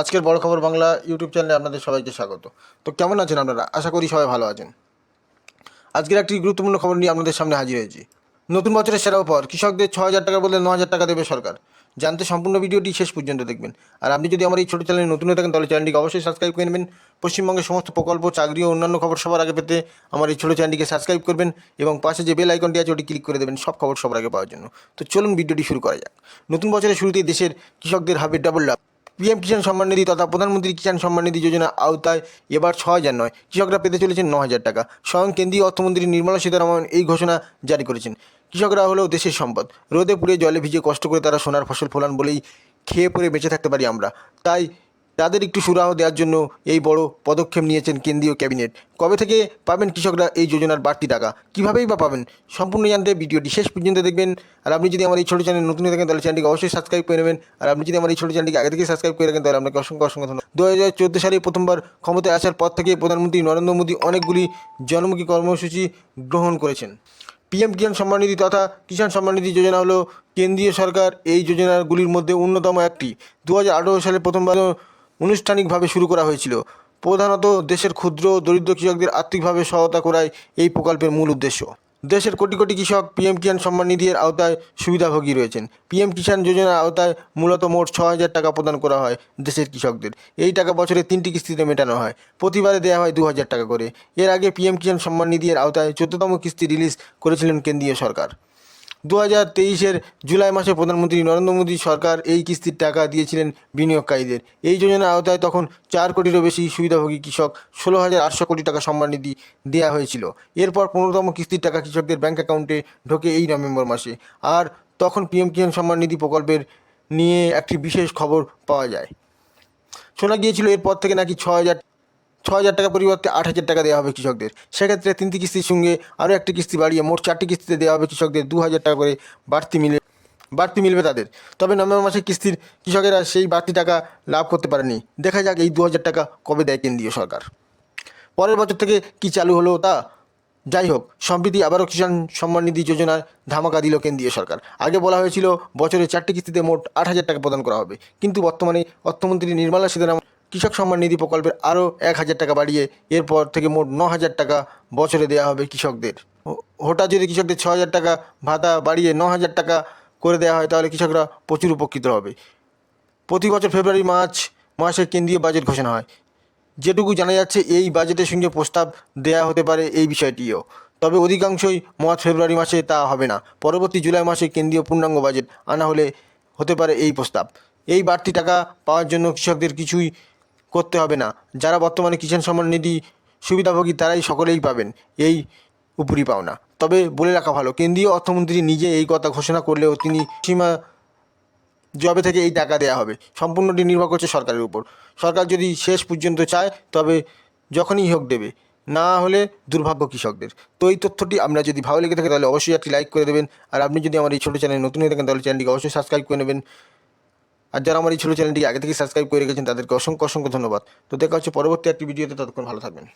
আজকের বড় খবর বাংলা ইউটিউব চ্যানেলে আপনাদের সবাইকে স্বাগত। তো কেমন আছেন আপনারা? আশা করি সবাই ভালো আছেন। আজকের একটি গুরুত্বপূর্ণ খবর নিয়ে আপনাদের সামনে হাজির হয়েছি। নতুন বছরের সেরা উপহার কৃষকদের ছ হাজার টাকা বদলে ন হাজার টাকা দেবে সরকার। জানতে সম্পূর্ণ ভিডিওটি শেষ পর্যন্ত দেখবেন। আর আপনি যদি আমার এই ছোটো চ্যানেলে নতুন হয়ে থাকেন, তাহলে চ্যানেলটিকে অবশ্যই সাবস্ক্রাইব করে নেবেন। পশ্চিমবঙ্গের সমস্ত প্রকল্প, চাকরি ও অন্যান্য খবর সবার আগে পেতে আমার এই ছোটো চ্যানেলটিকে সাবস্ক্রাইব করবেন এবং পাশে যে বেল আইকনটি আছে, ওটি ক্লিক করে দেবেন সব খবর সবার আগে পাওয়ার জন্য। তো চলুন ভিডিওটি শুরু করা যাক। নতুন বছরের শুরুতেই দেশের কৃষকদের হবে ডাবল লাভ পিএম কিষাণ সম্মান নিধি তথা প্রধানমন্ত্রী কিষাণ সম্মান নিধি যোজনা আওতায় এবার ছ হাজার নয়। কৃষকরা পেতে চলেছেন ন হাজার টাকা। স্বয়ং কেন্দ্রীয় অর্থমন্ত্রী নির্মলা সীতারামন এই ঘোষণা জারি করেছেন। কৃষকরা হলো দেশের সম্পদ। রোদে পুড়ে জলে ভিজে কষ্ট করে তারা সোনার ফসল ফলান বলেই খেয়ে পরে বেঁচে থাকতে পারি আমরা। তাই তাদের একটু সুরাহ দেওয়ার জন্য এই বড় পদক্ষেপ নিয়েছেন কেন্দ্রীয় ক্যাবিনেট। কবে থেকে পাবেন কৃষকরা এই যোজনার বাড়তি টাকা? কীভাবেই বা পাবেন? সম্পূর্ণ জানতে ভিডিওটি শেষ পর্যন্ত দেখবেন। আর আপনি যদি আমার এই ছোটো চ্যানেল নতুন থাকেন, তাহলে চ্যানেলটিকে অবশ্যই সাবস্ক্রাইব করে নেবেন। আর আপনি যদি আমার এই ছোটো চ্যানেলটিকে আগে থেকে সাবস্ক্রাইব করে রাখেন তাহলে আপনাকে অসংখ্য অসংখ্য ধন্যবাদ। দু হাজার চোদ্দ সালে প্রথমবার ক্ষমতায় আসার পর থেকে প্রধানমন্ত্রী নরেন্দ্র মোদী অনেকগুলি জনমুখী কর্মসূচি গ্রহণ করেছেন। পিএম কিষাণ সম্মাননিধি তথা কিষাণ সম্মাননিধি যোজনা হলো কেন্দ্রীয় সরকার এই যোজনাগুলির মধ্যে অন্যতম একটি। দু হাজার আঠেরো সালে প্রথমবার আনুষ্ঠানিকভাবে শুরু করা হয়েছিল। প্রধানত দেশের ক্ষুদ্র ও দরিদ্র কৃষকদের আর্থিকভাবে সহায়তা করাই এই প্রকল্পের মূল উদ্দেশ্য। দেশের কোটি কোটি কৃষক পিএম কিষাণ সম্মান নিধির আওতায় সুবিধাভোগী রয়েছেন। পিএম কিষাণ যোজনার আওতায় মূলত মোট ছ হাজার টাকা প্রদান করা হয় দেশের কৃষকদের। এই টাকা বছরে তিনটি কিস্তিতে মেটানো হয়। প্রতিবারে দেওয়া হয় দু হাজার টাকা করে। এর আগে পিএম কিষাণ সম্মান নিধির আওতায় চোদ্দতম কিস্তি রিলিজ করেছিলেন কেন্দ্রীয় সরকার। দু হাজার তেইশের জুলাই মাসে প্রধানমন্ত্রী নরেন্দ্র মোদী সরকার এই কিস্তির টাকা দিয়েছিলেন বিনিয়োগকারীদের। এই যোজনার আওতায় তখন চার কোটিরও বেশি সুবিধাভোগী কৃষক, ষোলো হাজার আটশো কোটি টাকা সম্মান নিধি দেওয়া হয়েছিল। এরপর পনেরোতম কিস্তির টাকা কৃষকদের ব্যাঙ্ক অ্যাকাউন্টে ঢোকে এই নভেম্বর মাসে। আর তখন পিএম কিষাণ সম্মান নিধি প্রকল্পের নিয়ে একটি বিশেষ খবর পাওয়া যায়। শোনা গিয়েছিল এরপর থেকে নাকি ছ হাজার ছ হাজার টাকা পরিবর্তে আট হাজার টাকা দেওয়া হবে কৃষকদের। সেক্ষেত্রে তিনটি কিস্তির সঙ্গে আরও একটি কিস্তি বাড়িয়ে মোট চারটি কিস্তিতে দেওয়া হবে কৃষকদের দু হাজার টাকা করে বাড়তি মিলে, বাড়তি মিলবে তাদের। তবে নভেম্বর মাসে কিস্তির কৃষকেরা সেই বাড়তি টাকা লাভ করতে পারেনি। দেখা যাক এই দু হাজার টাকা কবে দেয় কেন্দ্রীয় সরকার। পরের বছর থেকে কি চালু হলো তা? যাই হোক, সম্প্রতি আবারও কিষাণ সম্মান নিধি যোজনার ধামাকা দিল কেন্দ্রীয় সরকার। আগে বলা হয়েছিল, বছরে চারটি কিস্তিতে মোট আট হাজার টাকা প্রদান করা হবে। কিন্তু বর্তমানে অর্থমন্ত্রী নির্মলা সীতারামন কৃষক সম্মান নিধি প্রকল্পের আরও এক হাজার টাকা বাড়িয়ে এরপর থেকে মোট ন হাজার টাকা বছরে দেওয়া হবে কৃষকদের। হঠাৎ যদি কৃষকদের ছ হাজার টাকা ভাতা বাড়িয়ে ন হাজার টাকা করে দেওয়া হয়, তাহলে কৃষকরা প্রচুর উপকৃত হবে। প্রতি বছর ফেব্রুয়ারি, মার্চ মাসে কেন্দ্রীয় বাজেট ঘোষণা হয়। যেটুকু জানা যাচ্ছে, এই বাজেটের সঙ্গে প্রস্তাব দেয়া হতে পারে এই বিষয়টিও। তবে অধিকাংশই মার্চ ফেব্রুয়ারি মাসে তা হবে না। পরবর্তী জুলাই মাসে কেন্দ্রীয় পূর্ণাঙ্গ বাজেট আনা হলে হতে পারে এই প্রস্তাব। এই বাড়তি টাকা পাওয়ার জন্য কৃষকদের কিছুই করতে হবে না। যারা বর্তমানে কিষাণ সম্মান নিধি সুবিধাভোগী, তারাই সকলেই পাবেন। এই উপরি পাওনা। তবে বলে রাখা ভালো, কেন্দ্রীয় অর্থমন্ত্রী নিজে এই কথা ঘোষণা করলেও তিনি সীমা জবে থেকে এই টাকা দেওয়া হবে। সম্পূর্ণটি নির্ভর করছে সরকারের উপর। সরকার যদি শেষ পর্যন্ত চায়, তবে যখনই হোক দেবে। না হলে দুর্ভাগ্য কৃষকদের। তো এই তথ্যটি আমরা যদি ভালো লেগে থাকে, তাহলে অবশ্যই একটি লাইক করে দেবেন। আর আপনি যদি আমার এই ছোটো চ্যানেল নতুন হয়ে থাকেন, তাহলে চ্যানেলটিকে অবশ্যই সাবস্ক্রাইব করে নেবেন। আর যারা আমার এই ছোটো চ্যানেলটি আগে থেকে সাবস্ক্রাইব করে রেখেছেন, তাদেরকে অসংখ্য অসংখ্য ধন্যবাদ। তো দেখা হচ্ছে পরবর্তী একটি ভিডিওতে, ততক্ষণ ভালো থাকবেন।